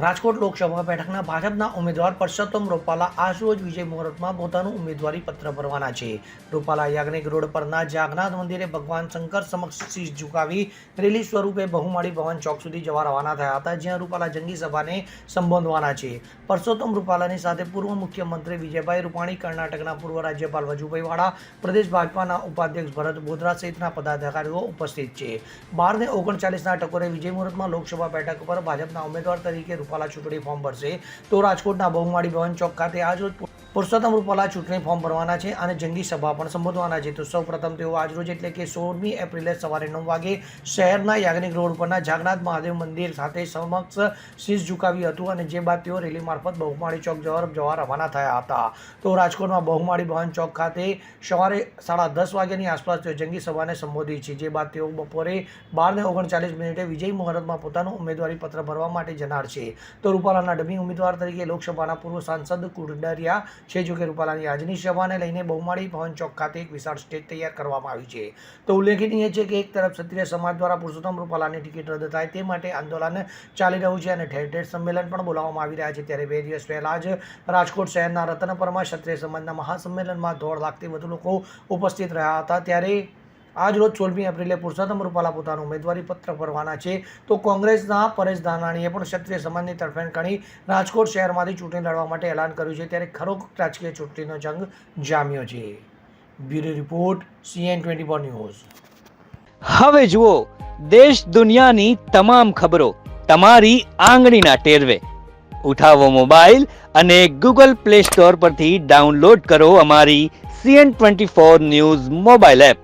રાજકોટ લોકસભા બેઠકના ભાજપના ઉમેદવાર પરસોત્તમ રૂપાલા આજરોજ વિજય મુહૂર્તમાં પોતાનું ઉમેદવારી પત્ર ભરવાના છે. રૂપાલા યાજ્ઞિક રોડ પરના જાગનાથ મંદિરે ભગવાન શંકર સમક્ષ શીશ ઝુકાવી રેલી સ્વરૂપે બહુમાળી ભવન ચોક સુધી જવા રવાના થયા હતા, જ્યાં રૂપાલા જંગી સભાને સંબોધવાના છે. પરસોત્તમ રૂપાલાની સાથે પૂર્વ મુખ્યમંત્રી વિજયભાઈ રૂપાણી, કર્ણાટકના પૂર્વ રાજ્યપાલ વજુભાઈ વાળા, પ્રદેશ ભાજપાના ઉપાધ્યક્ષ ભરત બોધરા સહિતના પદાધિકારીઓ ઉપસ્થિત છે. બાર ને ઓગણચાલીસના ટકોરે વિજય મુહૂર્તમાં લોકસભા બેઠક પર ભાજપના ઉમેદવાર તરીકે રૂપાલા ચૂંટણી ફોર્મ ભરશે. તો રાજકોટના બહુમાળી ભવન ચોક ખાતે આજરોજ પુરુષોત્તમ રૂપાલા ચૂંટણી ફોર્મ ભરવાના છે અને જંગી સભા પણ સંબોધવાના છે. તો સૌ પ્રથમ તેઓ આજરોજ એટલે કે સોળમી એપ્રિલે સવારે નવ વાગે શહેરના યાજ્ઞિક રોડ પરના જાગનાથ મહાદેવ મંદિર સાથે સમક્ષ શીશ ઝુકાવ્યું હતું અને જે બાદ તેઓ રેલી મારફત બહુમાળી ચોક જવા જવા રવાના થયા હતા. તો રાજકોટમાં બહુમાળી ભવન ચોક ખાતે સવારે સાડા દસ વાગ્યાની આસપાસ તેઓ જંગી સભાને સંબોધી છે. જે બાદ તેઓ બપોરે બારને ઓગણચાલીસ મિનિટે વિજય મુહૂર્તમાં પોતાનું ઉમેદવારી પત્ર ભરવા માટે જનાર છે. તો રૂપાલાના ડમી ઉમેદવાર તરીકે લોકસભાના પૂર્વ સાંસદ કુંડરિયા છે જોકે રૂપાલાની આજની સભાને લઈને બહુમાળી ભવન ચોક ખાતે એક વિશાળ સ્ટેજ તૈયાર કરવામાં આવ્યું છે. તો ઉલ્લેખનીય છે કે એક તરફ ક્ષત્રિય સમાજ દ્વારા પુરુષોત્તમ રૂપાલાની ટિકિટ રદ થાય તે માટે આંદોલન ચાલી રહ્યું છે અને ઠેર ઠેર સંમેલન પણ બોલાવવામાં આવી રહ્યા છે. ત્યારે બે દિવસ પહેલાં જ રાજકોટ શહેરના રતનપરમાં ક્ષત્રિય સમાજના મહાસંમેલનમાં દોઢ લાખથી વધુ લોકો ઉપસ્થિત રહ્યા હતા. ત્યારે આજ રોજ સોળમી એપ્રિલે પુરુષોત્તમ રૂપાલા પોતાનું ઉમેદવારી પત્ર ભરવાના છે. તો કોંગ્રેસના પરેશ ધાનાણીએ પણ ક્ષત્રિય સમાજની તરફેણ કરી રાજકોટ શહેરમાંથી ચૂંટણી લડવા માટે એલાન કર્યું છે. ત્યારે ખરો રાજકીય ચૂંટણીનો જંગ જામ્યો છે. Bureau report, CN twenty four news. હવે જુઓ, દેશ દુનિયાની તમામ ખબરો તમારી આંગળીના ટેરવે. ઉઠાવો મોબાઈલ અને ગૂગલ પ્લે સ્ટોર પરથી ડાઉનલોડ કરો અમારી CN twenty four news mobile app.